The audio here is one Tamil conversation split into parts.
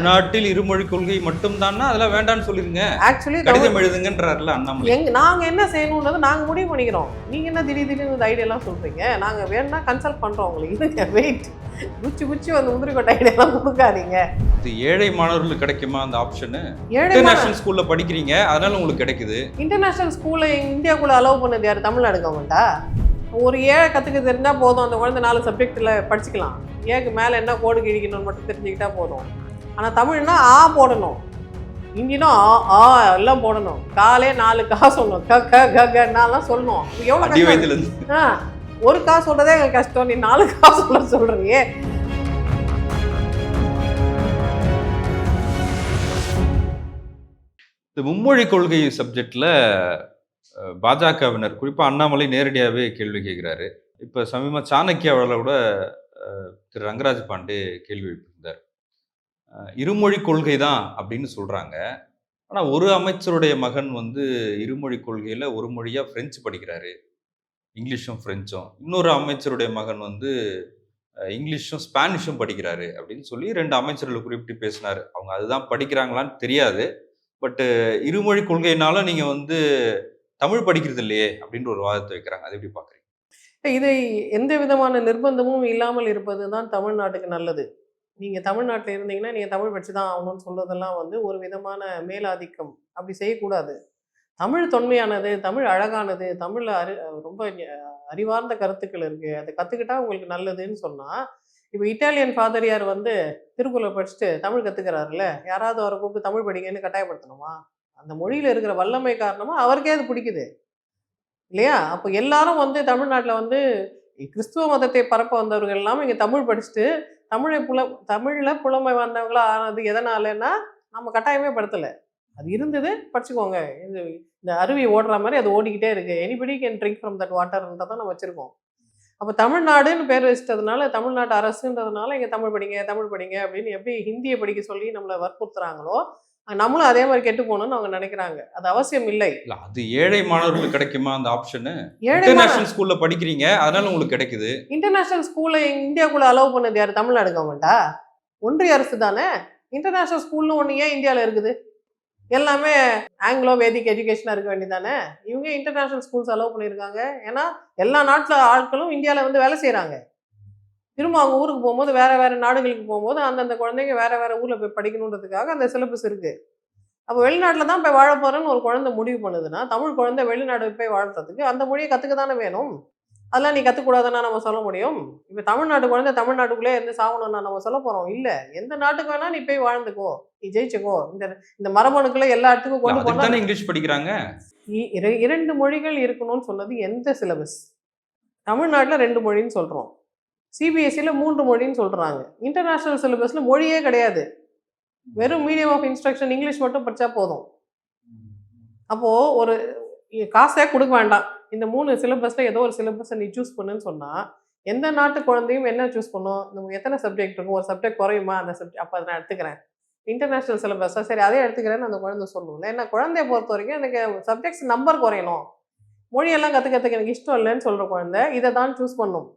தமிழ்நாட்டில் இருமொழி கொள்கை மட்டும் தானா அதெல்லாம் வேண்டாம்னு சொல்லிருங்க. ஆக்சுவலி கடிதம் எழுதுங்கன்றாருல அண்ணாமலை. எங்க நாங்க என்ன செய்யணும்ன்றது நாங்க முடிவு பண்ணிக்கிறோம். நீங்க என்ன திடீர் திடீர்னு இந்த ஐடியா எல்லாம் சொல்றீங்க? நாங்க வேணா கன்சல்ட் பண்றோம் உங்களுக்கு வெயிட் குச்சி குச்சி வந்து முந்திரி கொட்டை ஐடியா எல்லாம் கொடுக்காதீங்க. இது ஏழை மாணவர்களுக்கு கிடைக்குமா அந்த ஆப்ஷன் இன்டர்நேஷனல் ஸ்கூல்ல படிக்கிறீங்க அதனால உங்களுக்கு கிடைக்குது. இன்டர்நேஷனல் ஸ்கூல்ல இந்தியாக்குள்ள அலோவ் பண்ணது யார்? தமிழ்நாடு கவர்மெண்ட்டா ஒரு ஏழை கற்றுக்க தெரிஞ்சா போதும் அந்த குழந்தை நாலு சப்ஜெக்டில் படிச்சுக்கலாம். ஏக்கு மேலே என்ன கோடு கிழிக்கணும்னு மட்டும் தெரிஞ்சுக்கிட்டா போதும். ஆனால் தமிழ்னா ஆ போடணும். இங்கினும் ஆ எல்லாம் போடணும். காலே நாலு கா சொல்லணும். க க க கன்னாலாம் சொல்லணும். எவ்வளோ ஆ ஒரு கா சொல்றதே எங்களுக்கு கஷ்டம். நீ நாலு கா சொல்ல சொல்றியே. இந்த மும்மொழி கொள்கை சப்ஜெக்ட்ல பாஜகவினர் குறிப்பா அண்ணாமலை நேரடியாவே கேள்வி கேட்கிறாரு இப்ப சமீப சாணக்கிய அவர்களை கூட திரு ரங்கராஜ் பாண்டே கேள்வி எழுப்பியிருந்தார். இருமொழி கொள்கை தான் அப்படின்னு சொல்கிறாங்க ஆனால் ஒரு அமைச்சருடைய மகன் வந்து இருமொழி கொள்கையில் ஒரு மொழியாக ஃப்ரெஞ்சு படிக்கிறாரு. இங்கிலீஷும் ஃப்ரெஞ்சும் இன்னொரு அமைச்சருடைய மகன் வந்து இங்கிலீஷும் ஸ்பானிஷும் படிக்கிறாரு அப்படின்னு சொல்லி ரெண்டு அமைச்சர்களை குறிப்பிட்டு பேசினாரு. அவங்க அதுதான் படிக்கிறாங்களான்னு தெரியாது. பட்டு இருமொழி கொள்கையினால நீங்கள் வந்து தமிழ் படிக்கிறது இல்லையே அப்படின்ற ஒரு வாதத்தை வைக்கிறாங்க. அது எப்படி பார்க்குறீங்க இதை எந்த விதமான நிர்பந்தமும் இல்லாமல் இருப்பது தான் தமிழ்நாட்டுக்கு நல்லது. நீங்கள் தமிழ்நாட்டில் இருந்தீங்கன்னா நீங்கள் தமிழ் படிச்சு தான் ஆகணும்னு சொல்கிறதெல்லாம் வந்து ஒரு விதமான மேலாதிக்கம். அப்படி செய்யக்கூடாது. தமிழ் தொன்மையானது தமிழ் அழகானது தமிழில் அறி ரொம்ப அறிவார்ந்த கருத்துக்கள் இருக்குது அதை கற்றுக்கிட்டா உங்களுக்கு நல்லதுன்னு சொன்னால் இப்போ இட்டாலியன் ஃபாதரியார் வந்து திருக்குறளை படிச்சுட்டு தமிழ் கற்றுக்கிறாருல்ல யாராவது அவரை கூப்பிட்டு தமிழ் படிங்கன்னு கட்டாயப்படுத்தணுமா? அந்த மொழியில் இருக்கிற வல்லமை காரணமாக அவருக்கே அது பிடிக்குது. இல்லையா? அப்போ எல்லாரும் வந்து தமிழ்நாட்டில் வந்து கிறிஸ்துவ மதத்தை பரப்ப வந்தவர்கள் எல்லாம் இங்கே தமிழ் படிச்சுட்டு தமிழை புல தமிழில் புலமை வந்தவங்களா ஆனது எதனாலன்னா நம்ம கட்டாயமே படுத்தலை. அது இருந்தது படிச்சுக்கோங்க. இந்த இந்த அருவி ஓடுற மாதிரி அது ஓடிக்கிட்டே இருக்குது anybody can drink from that வாட்டர்ன்றதான் நம்ம வச்சுருக்கோம். அப்போ தமிழ்நாடுன்னு பேர் வச்சிட்டதுனால தமிழ்நாட்டு அரசுன்றதுனால இங்கே தமிழ் படிங்க தமிழ் படிங்க அப்படின்னு எப்படி ஹிந்தியை படிக்க சொல்லி நம்மளை வற்புறுத்துறாங்களோ நம்மளும் அதே மாதிரி கெட்டு போகணும்னு அவங்க நினைக்கிறாங்க. அது அவசியம் இல்லை. இல்ல அது ஏழை மாணவர்களுக்கு கிடைக்குமா அந்த ஆப்ஷன் இன்டர்நேஷனல் ஸ்கூல்ல படிக்கிறீங்க அதனால உங்களுக்கு கிடைக்குது. இன்டர்நேஷனல் ஸ்கூல்ல இந்தியாக்குள்ள அலோவ் பண்ணது யார்? தமிழ்நாடு கவர்மெண்டா ஒன்றிய அரசு தானே? இன்டர்நேஷனல் ஸ்கூல்னு ஒன்று ஏன் இந்தியாவில் இருக்குது? எல்லாமே ஆங்கிலோ வேதிக் எஜுகேஷனாக இருக்க வேண்டியதானே இவங்க இன்டர்நேஷ்னல் ஸ்கூல்ஸ் அலோவ் பண்ணியிருக்காங்க. ஏன்னா எல்லா நாட்டில் ஆட்களும் இந்தியாவில் வந்து வேலை செய்கிறாங்க திரும்ப அவங்க ஊருக்கு போகும்போது வேறு வேறு நாடுகளுக்கு போகும்போது அந்தந்த குழந்தைங்க வேறு வேறு ஊரில் போய் படிக்கணுன்றதுக்காக அந்த சிலபஸ் இருக்குது அப்போ வெளிநாட்டில் தான் போய் வாழ போகிறேன்னு ஒரு குழந்தை முடிவு பண்ணுதுன்னா தமிழ் குழந்தை வெளிநாடு போய் வாழ்கிறதுக்கு அந்த மொழியை கற்றுக்க தானே வேணும்? அதெல்லாம் நீ கற்றுக்கூடாதுன்னா நம்ம சொல்ல முடியும். இப்போ தமிழ்நாட்டு குழந்தை தமிழ்நாட்டுக்குள்ளே இருந்து சாகணும்னா நம்ம சொல்ல போகிறோம் இல்லை எந்த நாட்டுக்கு வேணா நீ போய் வாழ்ந்துக்கோ நீ ஜெயிச்சுக்கோ. இந்த இந்த மரபணுக்களை எல்லா இடத்துக்கும் கொண்டு அதுக்கு போனா தானே இங்கிலீஷ் படிக்கிறாங்க? இரண்டு மொழிகள் இருக்கணும்னு சொன்னது எந்த சிலபஸ் தமிழ்நாட்டில் ரெண்டு மொழின்னு சொல்கிறோம் சிபிஎஸ்சியில் மூன்று மொழின்னு சொல்கிறாங்க இன்டர்நேஷ்னல் சிலபஸில் மொழியே கிடையாது. வெறும் மீடியம் ஆஃப் இன்ஸ்ட்ரக்ஷன் இங்கிலீஷ் மட்டும் படித்தா போதும். அப்போது ஒரு காசே கொடுக்க வேண்டாம். இந்த மூணு சிலபஸில் ஏதோ ஒரு சிலபஸை நீ சூஸ் பண்ணுன்னு சொன்னால் எந்த நாட்டு குழந்தையும் என்ன சூஸ் பண்ணும்? நம்ம எத்தனை சப்ஜெக்ட் இருக்கும்? ஒரு சப்ஜெக்ட் குறையுமா? அந்த சப்ஜெக்ட் அப்போ அதை நான் எடுத்துக்கிறேன். இன்டர்நேஷ்னல் சிலபஸாக சரி அதே எடுத்துக்கிறேன்னு அந்த குழந்தை சொல்லுவோம் ஏன்னா குழந்தைய பொறுத்த வரைக்கும் எனக்கு சப்ஜெக்ட்ஸ் நம்பர் குறையணும். மொழியெல்லாம் கற்றுக்கிறதுக்கு எனக்கு இஷ்டம் இல்லைன்னு சொல்கிற குழந்தை இதை தான் சூஸ் பண்ணும்.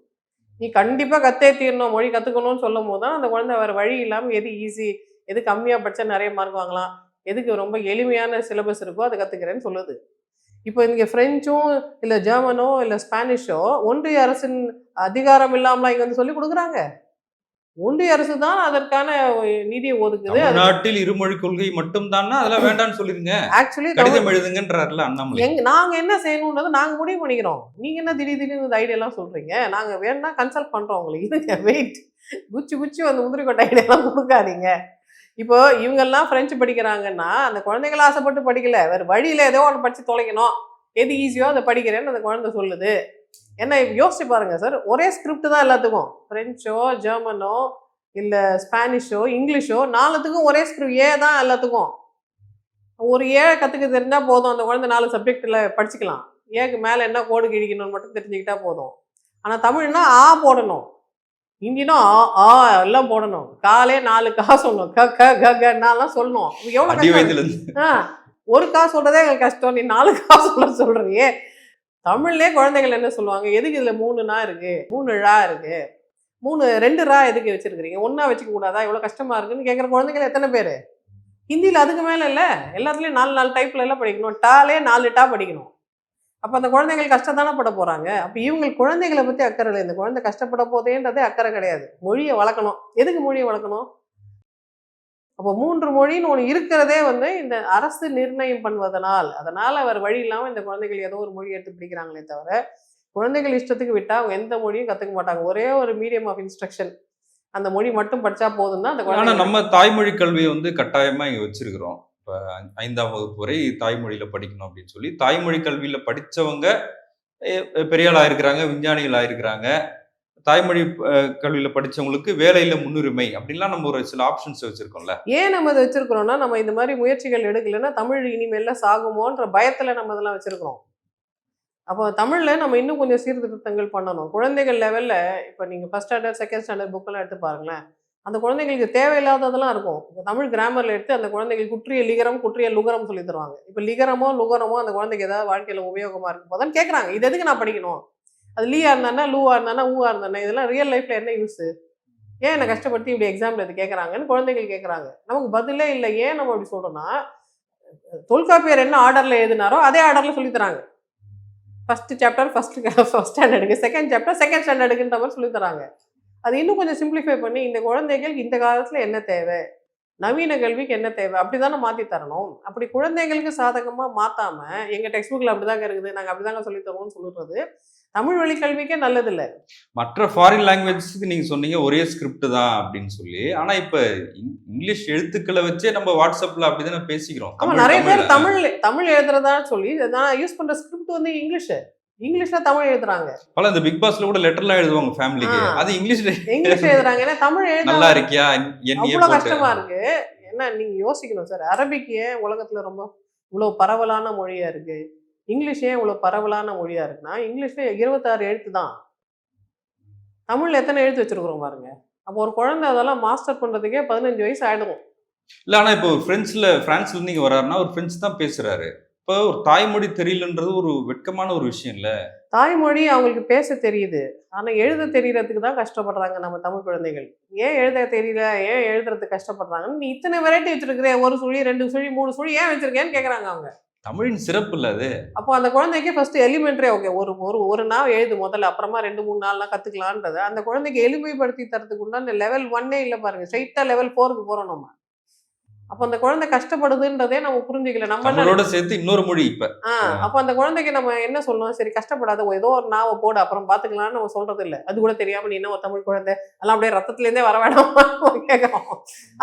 நீ கண்டிப்பாக கத்தே தீரணும். மொழி கற்றுக்கணும்னு சொல்லும் போது தான் அந்த குழந்தை வேறு வழி இல்லாமல் எது ஈஸி எது கம்மியாக படித்தா நிறைய மார்க் வாங்கலாம் எதுக்கு ரொம்ப எளிமையான சிலபஸ் இருக்கோ அதை கற்றுக்கிறேன்னு சொல்லுது. இப்போ இங்கே ஃப்ரெஞ்சும் இல்லை ஜெர்மனோ இல்லை ஸ்பானிஷோ ஒன்றிய அரசின் அதிகாரம் இல்லாமல் இங்கே வந்து சொல்லி கொடுக்குறாங்க. ஒன்றிய அரசு தான் அதற்கான நிதியை ஒதுக்குது. தமிழ்நாட்டில் இருமொழி கொள்கை மட்டும் தானா அதெல்லாம் வேண்டாம்னு சொல்லிருங்க ஆக்சுவலி கடிதம் எழுதுங்கன்றாருல அண்ணாமலை. எங்க நாங்க என்ன செய்யணும்ன்றது நாங்க முடிவு பண்ணிக்கிறோம். நீங்க என்ன திடீர் திடீர்னு இந்த ஐடியா எல்லாம் சொல்றீங்க? நாங்க வேணா கன்சல்ட் பண்றோம் உங்களுக்கு. இருங்க வெயிட் குச்சி குச்சி வந்து முந்திரி கொட்டை ஐடியா எல்லாம் கொடுக்காதீங்க. இப்போ இவங்கெல்லாம் ஃப்ரெஞ்சு படிக்கிறாங்கன்னா அந்த குழந்தைகள் ஆசைப்பட்டு படிக்கல. வேறு வழியில் ஏதோ ஒன்று படித்து தொலைக்கணும். எது ஈஸியோ அதை படிக்கிறேன்னு அந்த குழந்தை சொல்லுது. என்ன யோசிச்சு பாருங்க சார் ஒரே ஸ்கிரிப்ட் தான் எல்லாத்துக்கும். ஃப்ரெஞ்சோ ஜெர்மனோ இல்லை ஸ்பானிஷோ இங்கிலீஷோ நாலுத்துக்கும் ஒரே ஸ்கிரிப்ட் ஏ தான் எல்லாத்துக்கும். ஒரு ஏ கற்றுக்க தெரிஞ்சால் போதும். அந்த குழந்தை நாலு சப்ஜெக்டில் படிச்சுக்கலாம். ஏக்கு மேலே என்ன கோடு கிழிக்கணும்னு மட்டும் தெரிஞ்சுக்கிட்டா போதும். ஆனால் தமிழ்னா ஆ போடணும். இங்கினும் ஆ எல்லாம் போடணும். காலே நாலு கா சொல்லணும். க க க கன்னாலாம் சொல்லணும். எவ்வளோ கஷ்டம்? ஆ ஒரு கா சொல்றதே எங்களுக்கு கஷ்டம். நீ நாலு கா சொல்ல சொல்றியே. தமிழ்லயே குழந்தைகள் என்ன சொல்லுவாங்க? எதுக்கு இதுல மூணு நா இருக்கு? மூணு ழா இருக்கு. மூணு ரெண்டு ரா எதுக்கு வச்சிருக்கிறீங்க? ஒன்றா வச்சுக்க கூடாதா? இவ்வளோ கஷ்டமா இருக்குன்னு கேட்குற குழந்தைகள் எத்தனை பேர்? ஹிந்தியில் அதுக்கு மேலே இல்லை. எல்லாத்துலேயும் நாலு நாலு டைப்ல எல்லாம் படிக்கணும். டாலே நாலு டா படிக்கணும். அப்போ அந்த குழந்தைகள் கஷ்டம் தானே பட போகிறாங்க அப்போ இவங்க குழந்தைகளை பற்றி அக்கறை இல்லை. இந்த குழந்தை கஷ்டப்பட போதேன்றதே அக்கறை கிடையாது. மொழியை வளர்க்கணும். எதுக்கு மொழியை வளர்க்கணும்? அப்போ மூன்று மொழின்னு ஒன்று இருக்கிறதே வந்து இந்த அரசு நிர்ணயம் பண்ணுவதனால். அதனால் அவர் வழி இல்லாமல் இந்த குழந்தைகள் ஏதோ ஒரு மொழி எடுத்து பிடிக்கிறாங்களே தவிர குழந்தைகள் இஷ்டத்துக்கு விட்டால் அவங்க எந்த மொழியும் கற்றுக்க மாட்டாங்க. ஒரே ஒரு மீடியம் ஆஃப் இன்ஸ்ட்ரக்ஷன் அந்த மொழி மட்டும் படிச்சா போதும் தான் அந்த குழந்தை நம்ம தாய்மொழி கல்வியை வந்து கட்டாயமா இங்க வச்சிருக்கிறோம். இப்போ ஐந்தாம் வகுப்பு வரை தாய்மொழியில் படிக்கணும் அப்படின்னு சொல்லி தாய்மொழி கல்வியில் படித்தவங்க பெரியாள் ஆயிருக்கிறாங்க விஞ்ஞானிகள் ஆயிருக்கிறாங்க தாய்மொழி கல்வியில் கல்வியில படிச்சவங்களுக்கு வேலையில முன்னுரிமை அப்படின்லாம் நம்ம ஒரு சில ஆப்ஷன்ஸ் வச்சிருக்கோம்ல. ஏன் நம்ம அதை வச்சிருக்கிறோம்னா நம்ம இந்த மாதிரி முயற்சிகள் எடுக்கலைன்னா தமிழ் இனிமேல சாகுமோன்ற பயத்துல நம்ம இதெல்லாம் வச்சிருக்கிறோம். அப்போ தமிழ்ல நம்ம இன்னும் கொஞ்சம் சீர்திருத்தங்கள் பண்ணணும். குழந்தைகள் லெவல்ல இப்போ நீங்க ஃபர்ஸ்ட் ஸ்டாண்டர்ட் செகண்ட் ஸ்டாண்டர்ட் புக்கெல்லாம் எடுத்து பாருங்களேன். அந்த குழந்தைங்களுக்கு தேவையில்லாததெல்லாம் இருக்கும். இப்போ தமிழ் கிராமரில் எடுத்து அந்த குழந்தைங்களுக்கு குற்றிய லிகரம் குற்றிய லுகரம் சொல்லி தருவாங்க. இப்போ லிகரமோ லுகரமோ அந்த குழந்தைக்கு ஏதாவது வாழ்க்கையில் உபயோகமாக இருக்கும் போது கேட்குறாங்க இது எதுக்கு நான் படிக்கணும்? அது லீயா இருந்தானா லூவா இருந்தானா ஊவா இருந்தானா இதெல்லாம் ரியல் லைஃப்பில் என்ன யூஸு ஏன் என்னை கஷ்டப்படுத்தி இப்படி எக்ஸாம்பிள் இது கேட்குறாங்கன்னு குழந்தைகள் கேட்குறாங்க நமக்கு பதிலே இல்லை. ஏன் நம்ம அப்படி சொல்கிறோன்னா தொல்காப்பியர் என்ன ஆர்டரில் எழுதினாரோ அதே ஆர்டரில் சொல்லித்தராங்க தராங்க. ஃபர்ஸ்ட் சாப்டர் ஃபஸ்ட்டு ஃபஸ்ட் ஸ்டாண்டர்டுக்கு செகண்ட் சாப்டர் செகண்ட் ஸ்டாண்டர்டுக்குன்ற மாதிரி சொல்லி தராங்க. அது இன்னும் கொஞ்சம் சிம்பிளிஃபை பண்ணி இந்த குழந்தைகள் இந்த காலத்துல என்ன தேவை? நவீன கல்விக்கு என்ன தேவை? அப்படிதானே மாத்தி தரணும். அப்படி குழந்தைங்களுக்கு சாதகமா மாத்தாம எங்க டெக்ஸ்ட் புக்ல அப்படிதாங்க இருக்குது நாங்க அப்படிதாங்க சொல்லி தருவோம்னு சொல்லுறது தமிழ் வழி கல்விக்கே நல்லது இல்ல மற்ற ஃபாரின் லாங்குவேஜஸ்க்கு நீங்க சொன்னீங்க ஒரே ஸ்கிரிப்ட் தான் அப்படின்னு சொல்லி. ஆனா இப்ப இங்- இங்கிலீஷ் எழுத்துக்களை வச்சே நம்ம வாட்ஸ்அப்ல அப்படிதானே பேசிக்கிறோம். ஆமா தமிழ் நிறைய பேர். தமிழ் தமிழ் எழுதுறதா சொல்லி நான் யூஸ் பண்ற ஸ்கிரிப்ட் வந்து இங்கிலீஷ். இங்கிலீஷ்ல தமிழ் எழுதுறாங்க. பல இந்த பிக் பாஸ்ல கூட லெட்டர்லாம் எழுதுவாங்க ஃபேமிலிக்கு. அது இங்கிலீஷ்ல இங்கிலீஷ் எழுதுறாங்க. ஏன்னா தமிழ் நல்லா எழுத இருக்கியா என்னையே அவ்வளவு போட்டு. கஷ்டமா இருக்கு. என்ன நீங்க யோசிக்கணும் சார். அரபிக் ஏன் உலகத்துல ரொம்ப இவ்வளவு பரவலான மொழியா இருக்கு? இங்கிலீஷ் ஏன் இவ்வளவு பரவலான மொழியா இருக்குன்னா இங்கிலீஷ்ல இருபத்தாறு எழுத்து தான். தமிழ்ல எத்தனை எழுத்து வச்சிருக்கிறோம் பாருங்க. அப்போ ஒரு குழந்தை அதெல்லாம் மாஸ்டர் பண்றதுக்கே பதினஞ்சு வயசு ஆயிடும் இல்ல ஆனா இப்போ பிரெஞ்சுல பிரான்ஸ்ல இங்க வர்றாருன்னா ஒரு பிரெஞ்சு தான் பேசுறாரு. இப்போ ஒரு தாய்மொழி தெரியலன்றது ஒரு வெட்கமான ஒரு விஷயம் இல்ல? தாய்மொழி அவங்களுக்கு பேச தெரியுது. ஆனா எழுத தெரியறதுக்கு தான் கஷ்டப்படுறாங்க நம்ம தமிழ் குழந்தைகள். ஏன் எழுத தெரியல? ஏன் எழுதுறதுக்கு கஷ்டப்படுறாங்கன்னு நீ இத்தனை வெரைட்டி வச்சிருக்கிற? ஒரு சுழி ரெண்டு சுழி மூணு சுழி ஏன் வச்சிருக்கேன்னு கேக்குறாங்க அவங்க. தமிழின் சிறப்பு இல்ல அது. அப்போ அந்த குழந்தைக்கு ஃபர்ஸ்ட் எலிமெண்ட்ரி ஓகே ஒரு ஒரு ஒரு நாள் எழுது முதல்ல அப்புறமா ரெண்டு மூணு நாள்லாம் கத்துக்கலான்றது அந்த குழந்தைக்கு எளிமைப்படுத்தி தரதுக்கு உண்டான லெவல் ஒன்னே இல்லை பாருங்க. ஸ்ட்ரைட்டா லெவல் ஃபோருக்கு போறோம் நம்ம. அப்போ அந்த குழந்தை கஷ்டப்படுதுன்றதே நம்ம புரிஞ்சுக்கல. நம்ம சேர்த்து இன்னொரு மொழி இப்ப. அப்போ அந்த குழந்தைக்கு நம்ம என்ன சொல்லணும்? சரி கஷ்டப்படாத ஏதோ ஒரு நாவை போடு அப்புறம் பாத்துக்கலாம்னு நம்ம சொல்றது இல்ல அது கூட தெரியாம நீ என்ன ஒரு தமிழ் குழந்தை? அதெல்லாம் அப்படியே ரத்தத்துல இருந்தே வர வேணாமா? கேட்கறோம்.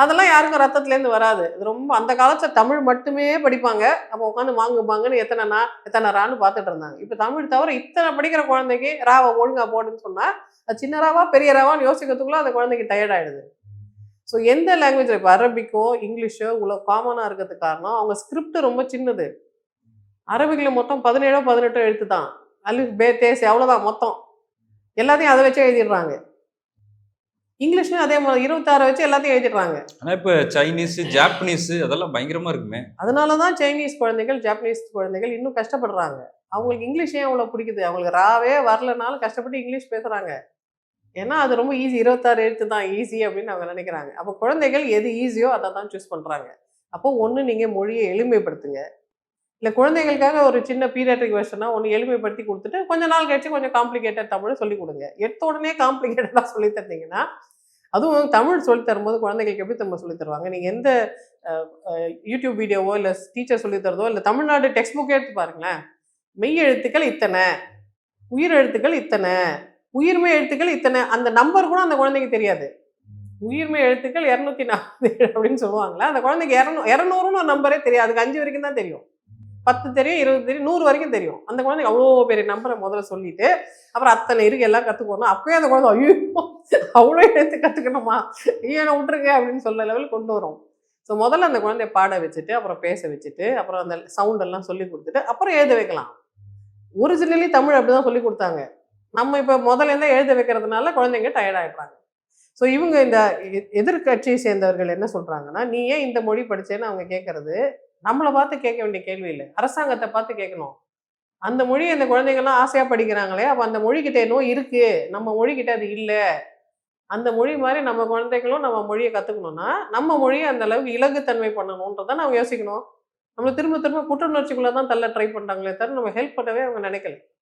அதெல்லாம் யாருக்கும் ரத்தத்துல இருந்து வராது. இது ரொம்ப அந்த காலத்துல தமிழ் மட்டுமே படிப்பாங்க. அப்போ உட்காந்து மாங்கு மாங்குன்னு எத்தனை நா எத்தனை ரான்னு பார்த்துட்டு இருந்தாங்க. இப்போ தமிழ் தவிர இத்தனை படிக்கிற குழந்தைக்கு ராவை ஒழுங்கா போடுன்னு சொன்னா அது சின்ன ராவா பெரிய ராவான்னு யோசிக்கிறதுக்குள்ள அந்த குழந்தைக்கு டயர்ட் ஆயிடுது. ஸோ எந்த லாங்குவேஜ் இப்போ அரபிக்கோ இங்கிலீஷோ இவ்வளோ காமனாக இருக்கிறதுக்கு காரணம் அவங்க ஸ்கிரிப்ட் ரொம்ப சின்னது. அரபிக்கில் மொத்தம் பதினேழோ பதினெட்டோ எழுத்து தான் அலிஃப் பே தேஸ் அவ்வளோதான் மொத்தம். எல்லாத்தையும் அதை வச்சு எழுதிடுறாங்க. இங்கிலீஷ்லையும் அதே மாதிரி இருபத்தாறு வச்சு எல்லாத்தையும் எழுதிடுறாங்க. ஆனா இப்ப சைனீஸ் ஜாப்பனீஸ் அதெல்லாம் பயங்கரமா இருக்குமே. அதனால தான் சைனீஸ் குழந்தைகள் ஜாப்பனீஸ் குழந்தைகள் இன்னும் கஷ்டப்படுறாங்க. அவங்களுக்கு இங்கிலீஷ் ஏன் அவ்வளோ பிடிக்குது? அவங்களுக்கு ராவே வரலனாலும் கஷ்டப்பட்டு இங்கிலீஷ் பேசுகிறாங்க ஏன்னா அது ரொம்ப ஈஸி இருபத்தாறு எழுத்து தான் ஈஸி அப்படின்னு அவங்க நினைக்கிறாங்க. அப்போ குழந்தைகள் எது ஈஸியோ அதை தான் சூஸ் பண்ணுறாங்க அப்போ ஒன்று நீங்கள் மொழியை எளிமைப்படுத்துங்க. இல்லை குழந்தைகளுக்காக ஒரு சின்ன பீரியாட்ரிக் வெர்ஷனாக ஒன்று எளிமைப்படுத்தி கொடுத்துட்டு கொஞ்ச நாள் கழிச்சு கொஞ்சம் காம்ப்ளிகேட்டட் தமிழ் சொல்லிக் கொடுங்க. எடுத்த உடனே காம்ப்ளிகேட்டடாக சொல்லி தந்தீங்கன்னா அதுவும் தமிழ் சொல்லி தரும்போது குழந்தைகளுக்கு எப்படி நம்ம சொல்லி தருவாங்க? நீங்கள் எந்த யூடியூப் வீடியோவோ இல்லை டீச்சர் சொல்லி தரதோ இல்லை தமிழ்நாடு டெக்ஸ்ட் புக்கே எடுத்து பாருங்களேன். மெய் எழுத்துக்கள் இத்தனை உயிர் எழுத்துக்கள் இத்தனை உயிர்மை எழுத்துக்கள் இத்தனை அந்த நம்பர் கூட அந்த குழந்தைக்கு தெரியாது. உயிர்மை எழுத்துக்கள் இரநூத்தி நாற்பது அப்படின்னு சொல்லுவாங்களா அந்த குழந்தைக்கு இரநூ இரநூறுன்னு ஒரு நம்பரே தெரியாது. அதுக்கு அஞ்சு வரைக்கும் தான் தெரியும். பத்து தெரியும் இருபது தெரியும் நூறு வரைக்கும் தெரியும். அந்த குழந்தைக்கு அவ்வளோ பெரிய நம்பரை முதல்ல சொல்லிட்டு அப்புறம் அத்தனை இருக்கு எல்லாம் கற்றுக்கணும் அப்பயே அந்த குழந்தை ஐயோ அவ்வளோ எழுத்து கற்றுக்கணுமா ஏன் நான் விட்டுருங்க அப்படின்னு சொல்ல லெவல் கொண்டு வரும். ஸோ முதல்ல அந்த குழந்தைய பாட வச்சுட்டு அப்புறம் பேச வச்சுட்டு அப்புறம் அந்த சவுண்ட் எல்லாம் சொல்லி கொடுத்துட்டு அப்புறம் எழுத வைக்கலாம். ஒரிஜினலி தமிழ் அப்படிதான் சொல்லி கொடுத்தாங்க. நம்ம இப்போ முதல்ல எழுத வைக்கிறதுனால குழந்தைங்க டயர்டாயிடுறாங்க ஸோ இவங்க இந்த எ- எதிர்க்கட்சியை சேர்ந்தவர்கள் என்ன சொல்கிறாங்கன்னா நீ ஏன் இந்த மொழி படித்தேன்னு அவங்க கேட்குறது நம்மளை பார்த்து கேட்க வேண்டிய கேள்வி இல்லை. அரசாங்கத்தை பார்த்து கேட்கணும். அந்த மொழியை இந்த குழந்தைங்கள்லாம் ஆசையாக படிக்கிறாங்களே அப்போ அந்த மொழிக்கிட்ட என்னவோ இருக்குது நம்ம மொழிக்கிட்ட அது இல்லை. அந்த மொழி மாதிரி நம்ம குழந்தைகளும் நம்ம மொழியை கற்றுக்கணும்னா நம்ம மொழியை அந்த அளவுக்கு இலகுத்தன்மை பண்ணணுன்றதை நம்ம யோசிக்கணும். நம்ம திரும்ப திரும்ப புற்றுணர்ச்சிக்குள்ளே தான் தள்ள ட்ரை பண்ணுறாங்களே தவிர நம்ம ஹெல்ப் பண்ணவே அவங்க நினைக்கல.